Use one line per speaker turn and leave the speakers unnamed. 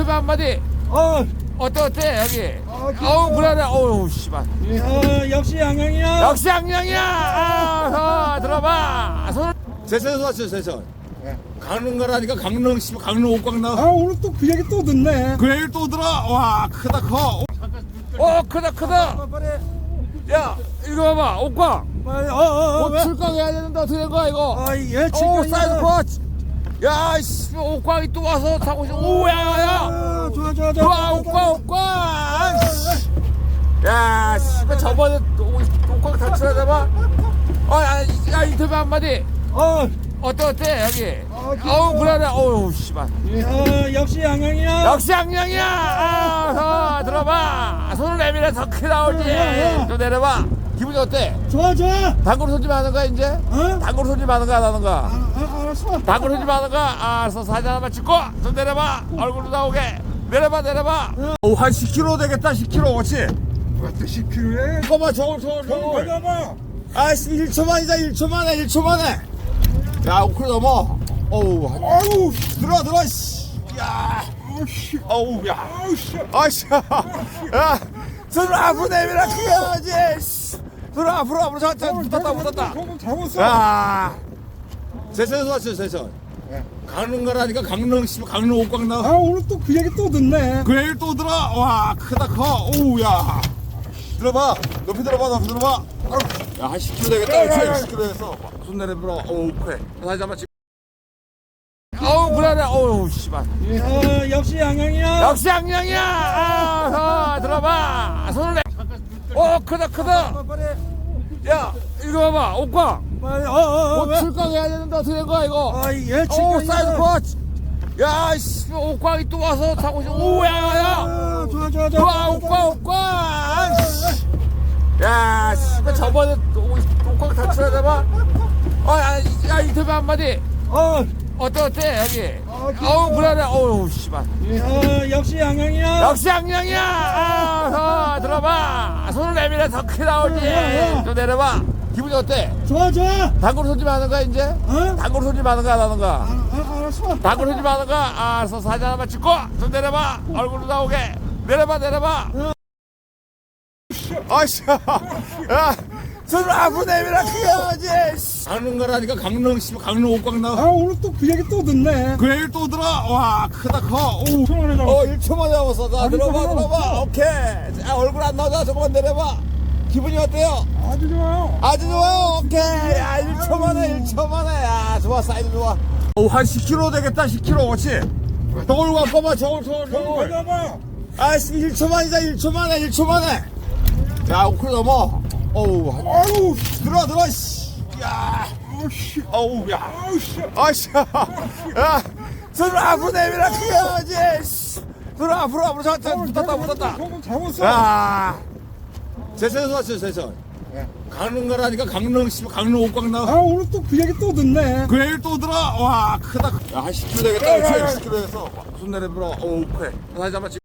인터뷰 한마디.
어,
어때 어때 여기?
아.
어우 불안해. 어우 씨발.
어, 역시 양양이야.
역시 악령이야. 아, 어, 들어봐. 손.
제천에서 왔죠 제천 강릉 가라니까 강릉 씨 강릉 옥광 나
아, 오늘 또 그 얘기 또 듣네.
그 얘기 또 들어 와 크다 커
어 크다 크다.
빨리,
야 이거 봐봐 옷광.
빨리, 어, 어, 어,
옷 출강 해야 되는데 어떻게 된 거야 이거?
아, 예,
오
지금.
사이드 코치. 야 이씨 옷광이 또 와서 타고 있어. 오 야야.
아, 좋아, 좋아, 좋아.
와 옷광 옷광. 야 씨발 저번에 옷- 옷광 다 칠하다봐. 어 야 야, 인터뷰 한마디.
어,
어때 어때 여기?
아, 좋다.
어우 불안해. 어우 씨발.
어, 역시 양양이야.
역시 악령이야. 아, 어, 들어봐. 손을 내밀어 더 크게 나오지. 좀 내려봐. 기분이 어때?
좋아, 좋아.
하는 거야 이제?
어?
하는 거야 안 하는 거야?
아, 아, 알았어.
당구로 손질 하는 거야? 아, 알았어 사진 하나만 찍고 좀 내려봐. 얼굴도 나오게. 내려봐 내려봐.
오한 10kg 되겠다 10kg 그렇지
또 10kg에?
잠깐만 저걸 저걸 저걸
잠깐만.
아씨 1초만이다 1초만에 1초만에 야 5kg 넘어 어우
아우,
들어 들어 씨야
씨.
어우 야
아우, 씨.
아씨 야 손을 앞으로 내밀어 크게 하지 앞으로 앞으로 자, 자, 붙었다 붙었다
조금 잡았어.
야 제천에서 왔죠 제천
네.
강릉 가라니까 강릉 씨 강릉 나
아, 오늘 또 그 얘기 또 듣네.
그 얘기 또 들어 와 크다 커 오우 야 들어봐 높이 들어봐 높이 들어봐 야한 10kg 되겠다 그렇지 10kg 해서 손 내려밀어 오우 그래 다시 한번 찍
어우 불안해. 어우 씨발.
어, 역시 양양이야.
역시 악령이야. 아, 어, 들어봐. 손을 내. 어 크다 크다. 야 이거 봐봐 옷광.
빨리, 어, 어, 어.
옷 출강 해야 되는데 어떻게 된 거야 이거?
아, 예,
오
지금.
사이드 코치. 야 이씨 옷광이 또 와서 타고 있어. 오야야.
아, 좋아, 좋아, 좋아.
와 옷광 옷광. 야 씨발 저번에 옷- 옷광 다 칠하다봐. 어야 야, 인터뷰 한마디.
어,
어때 어때 여기?
아.
어우 불안해. 어우 씨발.
어, 역시 양양이야.
역시 악령이야. 아, 어, 들어봐. 손을 내밀어 더 크게 나오지. 좀 내려봐. 기분이 어때?
좋아, 좋아.
당구로 손질 하는 거야 이제?
어?
당구로 손질 하는 거야 안 하는 거야?
아, 아, 알았어.
당구로 손질 하는 거야? 아, 알았어 사진 하나만 찍고 좀 내려봐. 얼굴도 나오게. 내려봐 내려봐.
아씨 야 손을 앞으로 내밀어 크게 하지. 강릉 가라니까 강릉 씨 강릉
아,
나
오늘 또 그 얘기 또 듣네.
그 얘기 또 들어? 와 크다 커. 오우
천원에 잡았어.
어 1초만 잡았어. 자
아니,
들어봐
잠깐만.
들어봐. 오케이. 자 얼굴 안 나오자 조금만 내려봐. 기분이 어때요?
아주 좋아요.
아주 좋아요. 오케이. 야 1초 만에 1초 만에. 야 좋아 사이드 좋아. 오한 10kg 되겠다 10kg 그렇지? 저걸 잠깐만 저걸 저걸 저걸. 아씨 1초만이다 1초 만에 1초 만에. 야 5kg 넘어 어우
아우,
들어 들어 씨야.
아우, 씨.
어우 야.
아우, 씨.
아씨 야. 손을 앞으로 내밀어 하지 씨. 손을 앞으로 앞으로 자, 자, 붙었다 붙었다.
조금 잡았어.
야. 제천에서 왔죠 제천
네.
강릉 가라니까 강릉 씨 강릉 옥광 나.
아, 오늘 또 그 얘기 또 듣네.
그 얘기 또 들어? 와 크다. 야 한 10kg 되겠다. 그렇지 10kg 해서 손 내려밀어. 오우 그래 다시 한번 찍